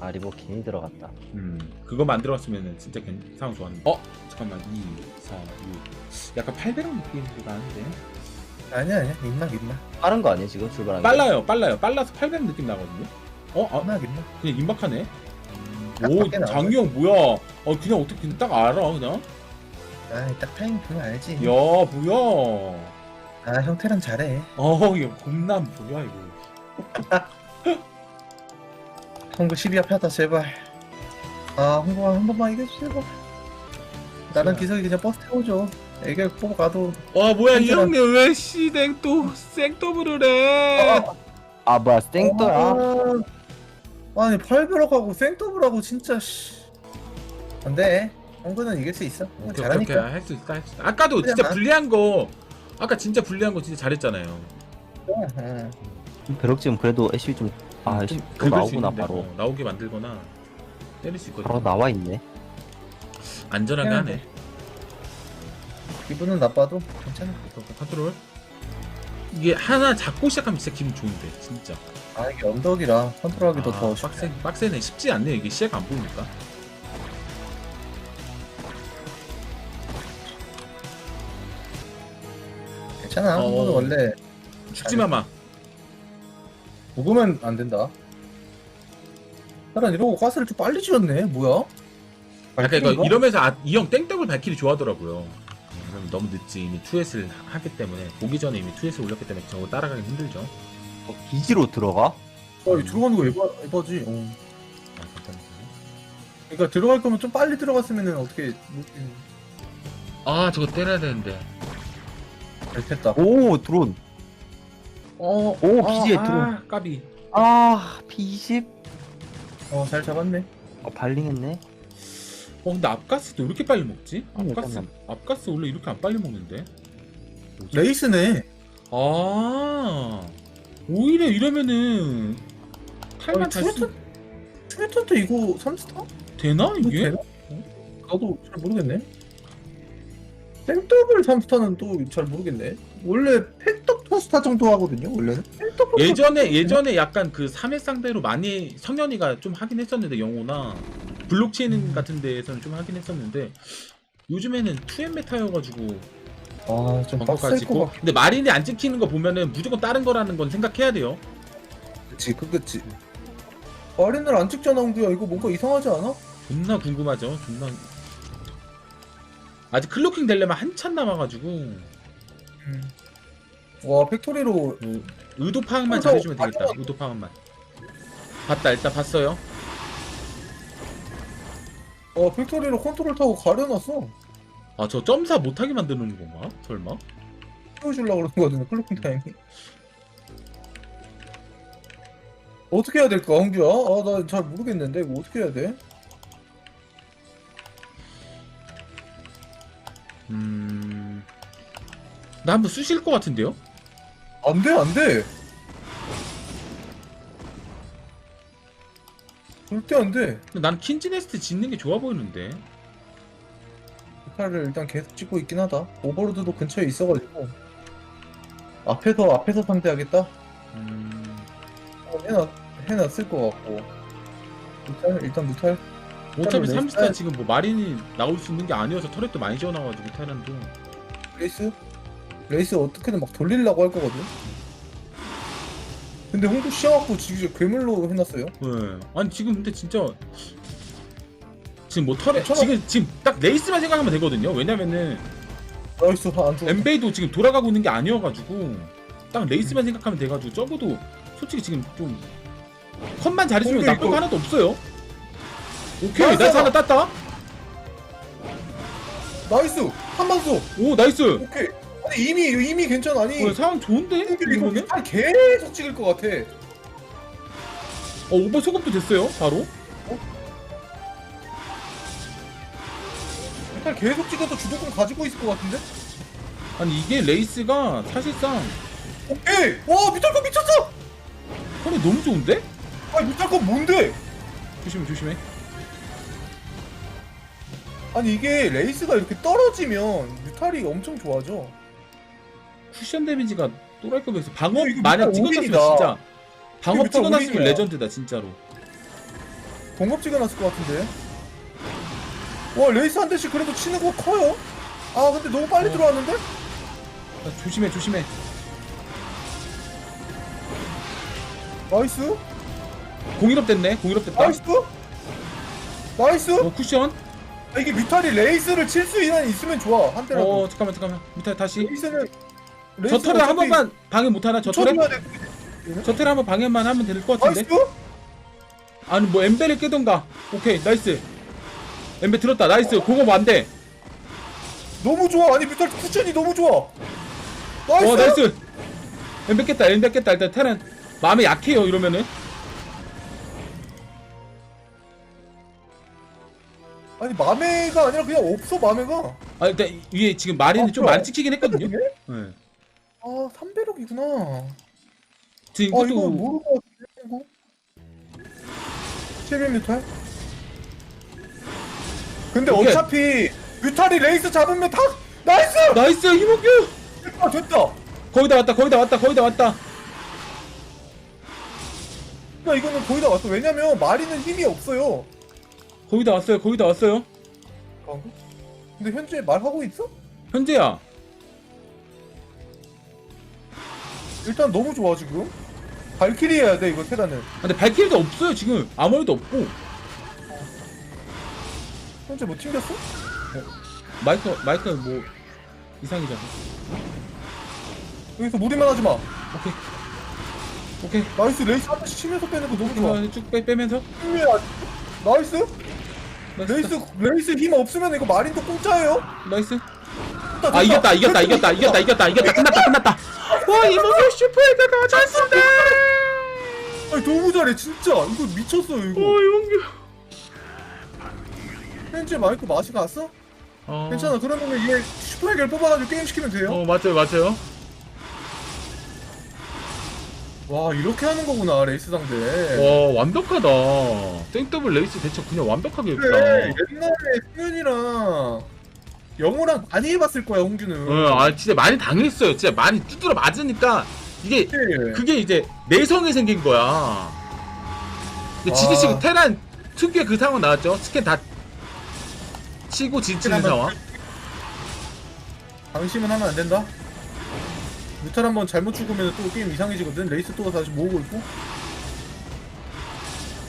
아 리버 괜히 들어갔다. 음 그거 만들었으면 진짜 괜- 상황 좋았는데. 어? 잠깐만 2 4 6 약간 800원 느낌도 나는데. 아니야 아니야. 있나 있나? 빠른 거 아니야 지금 출발한 게? 빨라요 빨라요. 빨라서 800 느낌 나거든요. 어? 아, 있나 있나? 그냥 임박하네. 딱 오 밖에 나오네. 장기 형 뭐야? 어 그냥 어떻게 그냥 딱 알아 그냥? 아딱 타이밍 보면 알지. 야 뭐야? 아 형태랑 잘해. 어 이거 겁나 뭐야 이거 홍구 12합 하다 제발. 아 홍구야 한 번만 이겨줘 제발 나랑. 기석이 그냥 버스 태워줘. 애결 뽑아 가도 와 뭐야 이 형님 왜 시댕 또 생더블을 해? 아 뭐야 쌩떠야? 아, 아니 8배로 가고 생더블하고 진짜 씨. 안돼. 홍구는 이길 수 있어. 홍구 오케이, 잘하니까. 오케이, 할수 있다 할 수 있다. 아까도 진짜 나- 불리한 거 아까 진짜 불리한 거 진짜 잘했잖아요. 응. 벼룩 지금 그래도 애쉬 좀 아, 좀 애쉬 또 긁을 수 나오구나 있는데, 바로. 어, 나오게 만들거나 때릴 수 있거든. 바로 나와 있네. 안전하게 해야 하네. 기분은 나빠도 괜찮아. 컨트롤? 이게 하나 잡고 시작하면 진짜 기분 좋은데 진짜. 아 이게 언덕이라 컨트롤하기도 아, 더 빡세, 빡세네. 쉽지 않네 이게. 시작 안 보니까. 괜찮아. 어. 홍구는 원래 죽지마 마 죽으면 안 된다. 나는 이러고 가스를 좀 빨리 지었네. 뭐야? 약간 이거 이거? 이러면서 아, 이형 땡땡을 발키리 좋아하더라고요. 그럼 너무 늦지. 이미 2S를 하기 때문에. 보기 전에 이미 2S 올렸기 때문에 저거 따라가기 힘들죠. 어, 기지로 들어가? 어, 들어가는 거 에바, 에바지. 어. 아. 그러니까 들어갈 거면 좀 빨리 들어갔으면 어떻게 아 저거 때려야 되는데. 됐다. 오 드론. 어, 오, 아, 기지에 아, 들어. 까비 아 P20. 어 잘 잡았네 어 발링했네. 어 근데 앞가스도 왜 이렇게 빨리 먹지? 음, 앞가스 잠깐만. 앞가스 원래 이렇게 안 빨리 먹는데 레이스네 아 오히려 이러면은 탈만 아니, 달수 트로트? 트레터 때 이거 3스타? 되나 이게? 되나? 나도 잘 모르겠네 땡더블 3스타는 또 잘 모르겠네 원래 펜 떡 2스타 정도 하거든요 원래는. 예전에 예전에 약간 그 3회 상대로 많이 성현이가 좀 하긴 했었는데 영호나. 블록체인 같은 데에서는 좀 하긴 했었는데 요즘에는 2M 메타여가지고 아좀 빡셀 까지고. 것 같아 근데 마린이 안 찍히는 거 보면은 무조건 다른 거라는 건 생각해야 돼요. 그치 그거지 마린을 안 찍잖아 홍구야. 이거 뭔가 이상하지 않아? 존나 궁금하죠 존나. 아직 클로킹 되려면 한참 남아가지고. 음. 와 팩토리로 뭐 의도 파악만 어, 잘해주면 저 되겠다. 마지막- 의도 파악만. 봤다 일단 봤어요. 와 팩토리로 컨트롤 타고 가려놨어. 아 저 점사 못하게 만드는 건가? 설마? 보여주려고 그러는 거거든요 클로킹 타임이. 어떻게 해야 될까 홍규야? 아나 잘 모르겠는데 이거 어떻게 해야 돼? 나 한번 쑤실 것 같은데요? 안 돼 안 돼. 절대 안 돼. 근데 난 킨즈네스트 짓는 게 좋아 보이는데. 칼을 일단 계속 찍고 있긴 하다. 오버로드도 근처에 있어가지고. 앞에서 앞에서 상대하겠다? 음... 어, 해놨, 해놨을 것 같고. 무탈? 일단 무탈? 어차피 레이스 3스타 지금 뭐 마린이 나올 수 있는 게 아니어서 터렛도 많이 지어놔가지고 테란도. 레이스? 레이스 어떻게든 막 돌리려고 할 거거든 근데 홍구 씌워갖고 지금 괴물로 해놨어요? 네. 아니 지금 근데 진짜 지금 뭐 터렛 괜찮아. 지금 지금 딱 레이스만 생각하면 되거든요. 왜냐면은 나이스 안 죽어 엠베이도 지금 돌아가고 있는 게 아니어가지고 딱 레이스만 생각하면 돼가지고 적어도 솔직히 지금 좀 컷만 잘해주면 근데 거 이거- 하나도 없어요. 오케이 나이스! 나이스 하나 땄다. 나이스! 한 방 쏘 오 나이스! 오케이 아니 이미 이미 괜찮아 아니? 어, 상황 좋은데? 이거 이거는? 무탈 계속 찍을 것 같아. 어 오버 소급도 됐어요? 바로? 무탈 계속 찍어도 주도권 가지고 있을 것 같은데? 아니 이게 레이스가 사실상 오케이! 와 미탈 미쳤어! 턴이 너무 좋은데? 아니 미탈 건 뭔데? 조심해 조심해. 아니 이게 레이스가 이렇게 떨어지면 뮤탈이 엄청 좋아져 쿠션 데미지가 또랄급에서 방어 이거 만약 미탈 찍어놨으면 오빈이다. 진짜 방어 찍어놨으면 오빈이야. 레전드다 진짜로. 동급지가 났을 것 같은데. 와 레이스 한 대씩 그래도 치는 거 커요? 아 근데 너무 빨리 어. 들어왔는데? 야, 조심해 조심해. 나이스. 공일업 됐네 공일업 됐다. 나이스. 나이스. 어 쿠션. 아, 이게 뮤탈이 레이스를 칠 수 있는 있으면 좋아 한 대라도. 어 잠깐만 잠깐만. 밑에 다시. 레이스는 저 털에 한 번만 방해 못 하나 저 털에? 쳐줘야 돼. 저 털에 한번 방해만 하면 될 것 같은데? 나이스 아니 뭐 엠벨을 깨던가. 오케이 나이스. 엠벨 들었다 나이스. 공업 안돼. 너무 좋아. 아니 뮤탈 쿠션이 너무 좋아. 나이스, 어 나이스. 엠벨 깼다 엠벨 깼다. 일단 테란 마음에 약해요 이러면은. 아니 마메가 아니라 그냥 없어 마메가. 아 일단 위에 지금 마린이 어, 좀 그래. 많이 찍히긴 했거든요. 네? 네. 아 3배럭이구나. 지금 아 이거 이것도 것 같은데 이거? 700 뮤탈? 근데 오케이. 어차피 뮤탈이 레이스 잡으면 다 나이스! 나이스 이몽규! 됐다 됐다. 거의 다 왔다 거의 다 왔다 거의 다 왔다. 나 이거는 거의 다 왔어. 왜냐면 마리는 힘이 없어요. 거의 다 왔어요 거의 다 왔어요. 아, 근데 현재 말하고 있어? 현재야 일단 너무 좋아 지금. 발키리 해야 돼 이거 아, 근데 발키리도 없어요 지금. 아무래도 없고. 현재 뭐 튕겼어? 마이크 마이크 뭐 이상이잖아. 여기서 무리만 하지 마. 오케이. 오케이. 나이스 레이스 한 번씩 치면서 빼는 거 너무 좋아. 이거 쭉 빼, 빼면서? 힘이 아- 나이스? 나이스. 레이스 레이스 힘 없으면 이거 마린도 공짜예요? 나이스. 아. 이겼다. 이겼다 이겼다 이겼다 이겼다 이겼다. 끝났다 끝났다 와 이몽규 슈퍼헤드가 졌습니다. 아니 너무 잘해 진짜. 이거 미쳤어 이거. 오 이몽규. 현재 마이크 맛이 갔어? 어, 괜찮아 그러면 얘 슈퍼 해결 뽑아가지고 게임 시키면 돼요? 어 맞아요 맞아요. 와 이렇게 하는 거구나 레이스 상대. 와 완벽하다. 땡더블 레이스 대처 그냥 완벽하게 그래 했다. 옛날에 승현이랑 영호랑 많이 해봤을 거야 홍규는 어, 아 진짜 많이 당했어요 진짜 많이 두드려 맞으니까 이게 그래. 그게 이제 내성이 생긴 거야 근데 지지씨 아. 테란 특유의 그 상황 나왔죠 스캔 다 치고 지치는 한번 상황 방심은 하면 안 된다. 뮤탈 한번 잘못 죽으면 또 게임 이상해지거든. 레이스 또 다시 모으고 있고.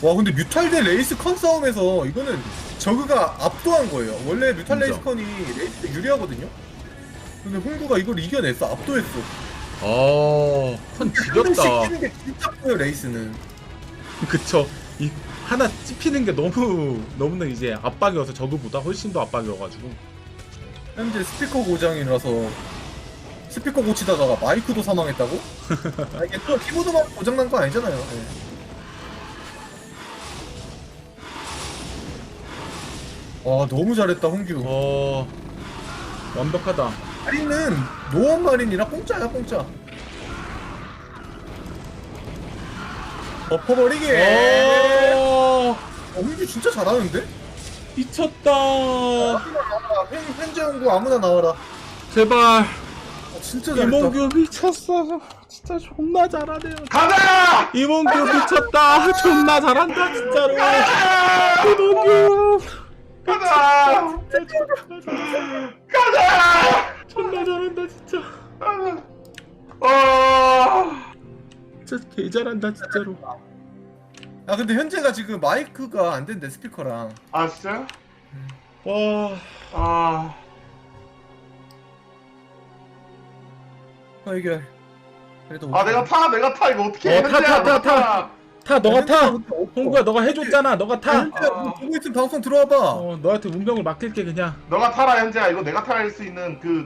와 근데 뮤탈 대 레이스 컨 싸움에서 이거는 저그가 압도한 거예요. 원래 뮤탈 진짜. 레이스 컨이 레이스 유리하거든요. 근데 홍구가 이걸 이겨냈어. 압도했어. 어컨 한 대씩 지렸다 뛰는 게 진짜 커요 레이스는. 그쵸 이 하나 찝히는 게 너무 너무나 이제 압박이어서 저그보다 훨씬 더 압박이어가지고 현재 스피커 고장이라서 스피커 고치다가 마이크도 사망했다고? 아, 이게 또 키보드만 고장난 거 아니잖아요. 예. 와 너무 잘했다 홍규. 어 완벽하다 마린은 노원 마린이라 공짜야 공짜. 덮어버리게. 어 어, 홍규 진짜 잘하는데? 미쳤다 아무나 나와라. 홍구 아무나 나와라. 제발 아, 진짜 잘했다. 이몽규 미쳤어 진짜 존나 잘하네요 가자 이몽규 미쳤다 존나 잘한다 진짜로 이몽규 가자! 가자! 존나 잘한다 진짜. 아! 진짜 개 잘한다 진짜로. 아 근데 현재가 지금 마이크가 안 된대 스피커랑. 아 진짜요? 와. 아. 어 이게 그래도 아 내가 타 내가 타. 이거 어떻게 어, 타, 타, 타, 타. 타 너가 타. 홍구야 너가 해줬잖아. 너가 타. 현재 보고 있으면 방송 들어와봐. 어, 너한테 운명을 맡길게 그냥. 너가 타라 현재야. 이거 내가 탈 수 있는 그